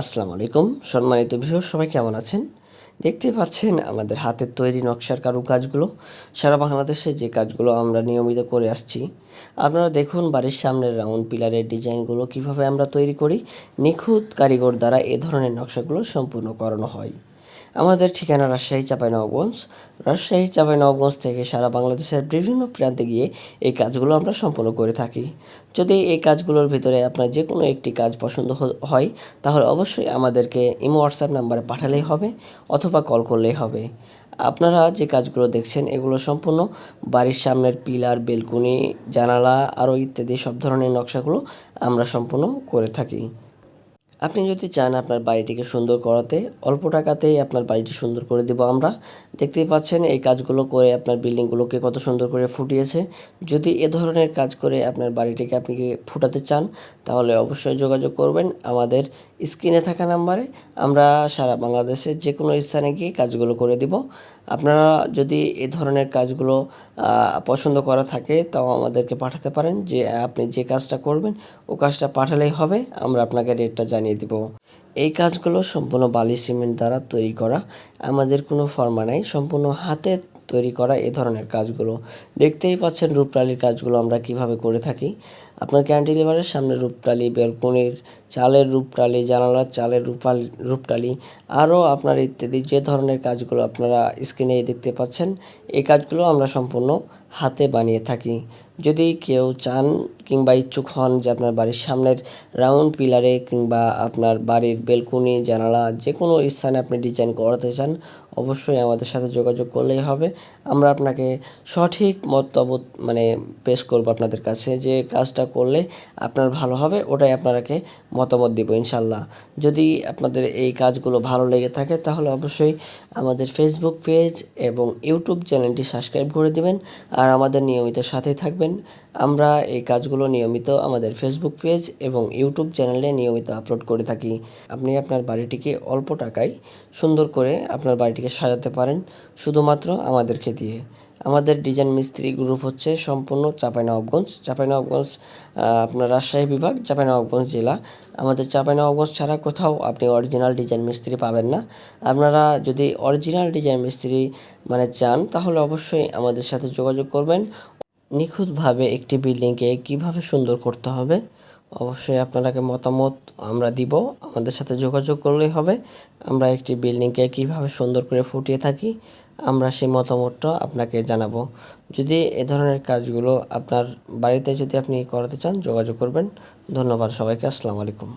আসসালামু আলাইকুম। সম্মানিত বিষয় সবাই কেমন আছেন? দেখতে পাচ্ছেন আমাদের হাতের তৈরি নকশার কারুকাজগুলো। সারা বাংলাদেশে যে কাজগুলো আমরা নিয়মিত করে আসছি, আপনারা দেখুন বাড়ির সামনের রাউন্ড পিলারের ডিজাইনগুলো কীভাবে আমরা তৈরি করি। নিখুঁত কারিগর দ্বারা এ ধরনের নকশাগুলো সম্পূর্ণ করানো হয়। আমাদের ঠিকানা রাজশাহী চাপাই চাঁপাইনবাবগঞ্জ। রাজশাহী চাঁপাইনবাবগঞ্জ থেকে সারা বাংলাদেশের বিভিন্ন প্রান্তে গিয়ে এই কাজগুলো আমরা সম্পন্ন করে থাকি। যদি এই কাজগুলোর ভিতরে আপনার যে কোনো একটি কাজ পছন্দ হয়, তাহলে অবশ্যই আমাদেরকে ইমো, হোয়াটসঅ্যাপ নাম্বারে পাঠালেই হবে অথবা কল করলেই হবে। আপনারা যে কাজগুলো দেখছেন, এগুলো সম্পূর্ণ বাড়ির সামনের পিলার, বেলকুনি, জানালা আরও ইত্যাদি সব ধরনের নকশাগুলো আমরা সম্পূর্ণ করে থাকি। আপনি যদি চান আপনার বাড়িটিকে সুন্দর করাতে, অল্প টাকাতেই আপনার বাড়িটি সুন্দর করে দেব আমরা। দেখতেই পাচ্ছেন এই কাজগুলো করে আপনার বিল্ডিংগুলোকে কত সুন্দর করে ফুটিয়েছে। যদি এ ধরনের কাজ করে আপনার বাড়িটিকে আপনি ফুটাতে চান, তাহলে অবশ্যই যোগাযোগ করবেন আমাদের স্ক্রিনে থাকা নাম্বারে আমরা সারা বাংলাদেশের যে কোনো স্থানে গিয়ে কাজগুলো করে দিব। আপনারা যদি এ ধরনের কাজগুলো পছন্দ করা থাকে, তাও আমাদেরকে পাঠাতে পারেন যে, আপনি যে কাজটা করবেন, ও কাজটা পাঠালেই হবে, আমরা আপনাকে রেটটা জানিয়ে দিব। এই কাজগুলো সম্পূর্ণ বালি সিমেন্ট দ্বারা তৈরি করা। আমাদের কোনো ফর্মা নাই, সম্পূর্ণ হাতে তৈরি করা এ ধরনের কাজগুলো। দেখতেই পাচ্ছেন রূপটালির কাজগুলো আমরা কীভাবে করে থাকি। আপনার ক্যান্টিলিভারের সামনে রূপটালি বেলকনির চালের রূপটালি জানালার চালের রূপাল রূপটালি আরও আপনার ইত্যাদি যে ধরনের কাজগুলো আপনারা স্ক্রিনে দেখতে পাচ্ছেন, এই কাজগুলো আমরা সম্পূর্ণ হাতে বানিয়ে থাকি। যদি কেউ চান কিংবা ইচ্ছুক হন যে আপনার বাড়ির সামনের রাউন্ড পিলারে কিংবা আপনার বাড়ির বেলকুনি, জানালা, যে কোনো স্থানে আপনি ডিজাইন করাতে চান, অবশ্যই আমাদের সাথে যোগাযোগ করলেই হবে। আমরা আপনাকে সঠিক মতামত মানে পেশ করব আপনাদের কাছে যে কাজটা করলে আপনার ভালো হবে, ওটাই আপনাকে মতামত দিব ইনশাল্লাহ যদি আপনাদের এই কাজগুলো ভালো লেগে থাকে, তাহলে অবশ্যই আমাদের ফেসবুক পেজ এবং ইউটিউব চ্যানেলটি সাবস্ক্রাইব করে দিবেন, আর আমাদের নিয়মিত সাথেই থাকবেন। আমরা এই কাজগুলো নিয়মিত আমাদের ফেসবুক পেজ এবং ইউটিউব চ্যানেলে নিয়মিত আপলোড করে থাকি। আপনি আপনার বাড়িটিকে অল্প টাকায় সুন্দর করে আপনার বাড়িটিকে সাজাতে পারেন, শুধুমাত্র আমাদেরকে দিয়ে। আমাদের ডিজাইন মিস্ত্রি গ্রুপ হচ্ছে সম্পূর্ণ চাঁপাইনবাবগঞ্জ। চাঁপাইনবাবগঞ্জ আপনার রাজশাহী বিভাগ, চাঁপাইনবাবগঞ্জ জেলা। আমাদের চাঁপাইনবাবগঞ্জ ছাড়া কোথাও আপনি অরিজিনাল ডিজাইন মিস্ত্রি পাবেন না। আপনারা যদি অরিজিনাল ডিজাইন মিস্ত্রি মানে চান, তাহলে অবশ্যই আমাদের সাথে যোগাযোগ করবেন। নিখুঁতভাবে একটি বিল্ডিংকে কীভাবে সুন্দর করতে হবে, অবশ্যই আপনাকে মতামত আমরা দিব। আমাদের সাথে যোগাযোগ করলেই হবে। আমরা একটি বিল্ডিংকে কীভাবে সুন্দর করে ফুটিয়ে থাকি, আমরা সেই মতামতটা আপনাকে জানাব। যদি এ ধরনের কাজগুলো আপনার বাড়িতে যদি আপনি করাতে চান, যোগাযোগ করবেন। ধন্যবাদ সবাইকে, আসসালামু আলাইকুম।